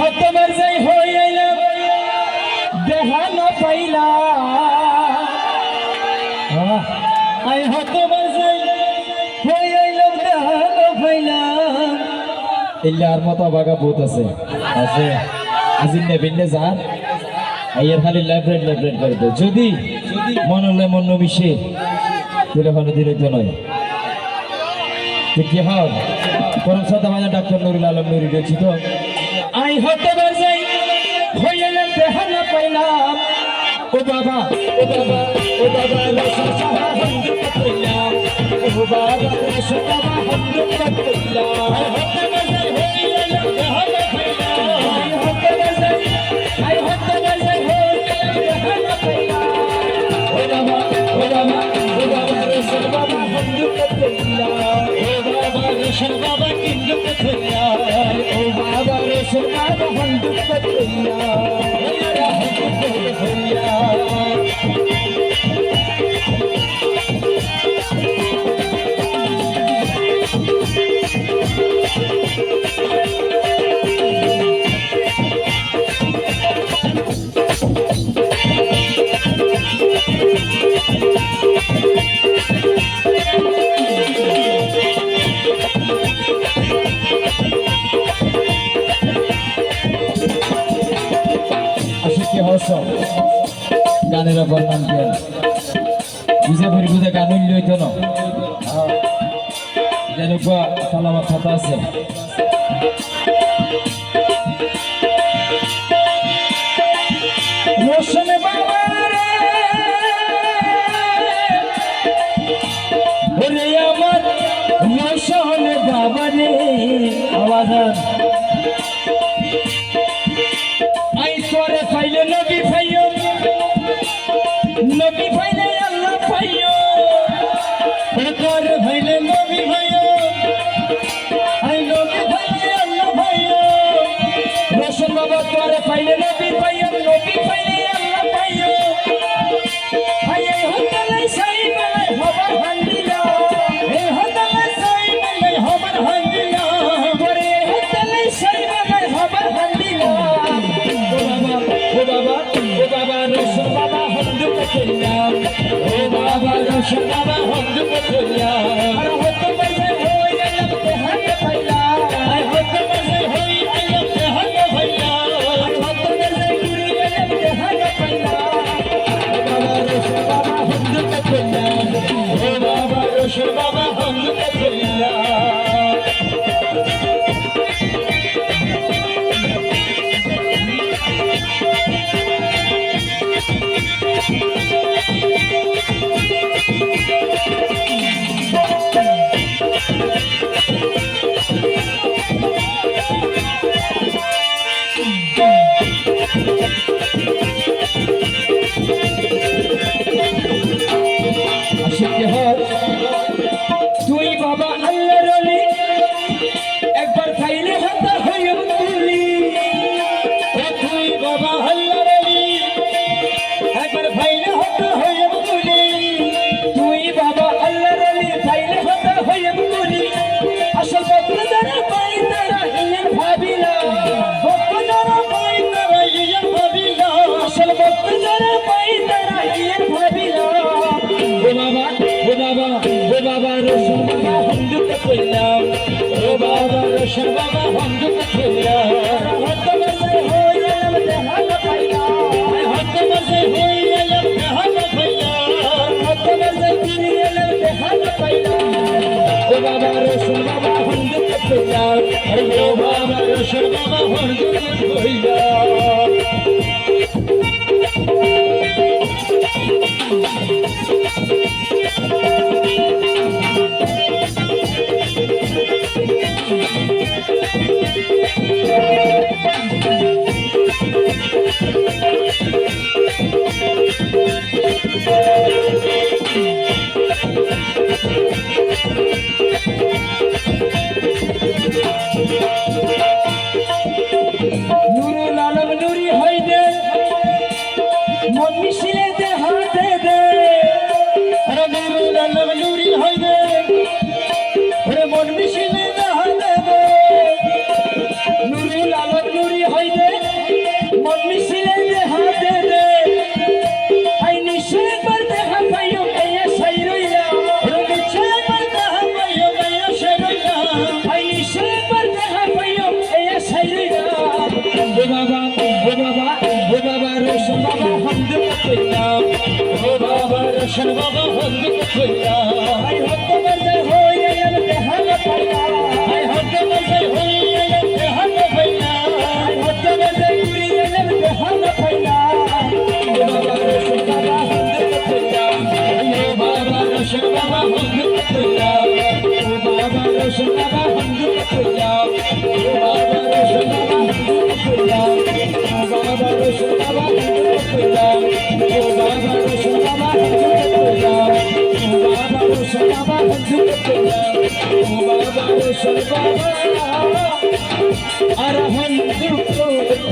হতবার যাই হইলাম দেহা না পাইলা। আই পাইলাম ইল্লার মতো বাগা বহুত আছে। আছে। আজিন নে যান। আইয়ার খালি লাইব্রেরি লাইব্রেরি করে দে। যদি মন হলে মন মিশে দিলে হলে দিলে তো নয়। কি পরম সদা মাঝে ডাক্তার নুরুল আলম নুরি রয়েছি তো আই হতবার যাই হইলাম দেহা না পাইলাম ও বাবা ও বাবা ও বাবা রসা সাহা হন্দু কইলাম ও বাবা রসা সাহা হন্দু কইলাম হতবার যাই হইলাম দেহা না পাইলাম আই হতবার যাই আই হতবার যাই হইলাম দেহা না পাইলাম ও বাবা ও বাবা ও বাবা রসা বাবা হন্দু কইলাম ও বাবা রসা বাবা কিন্দু কইলাম ও বাবা রসা বাবা হস গানের ওপর নাম কি বুঝে ফিরি বুঝে গান উল্লি হইতো না। যেরকম সালামাত খাতা আছে। রোশন বাবা আমার রোশন বাবা রে আওয়াজ। ও বাবা রসুন বাবা হন্দুকে ايو अरहन दुख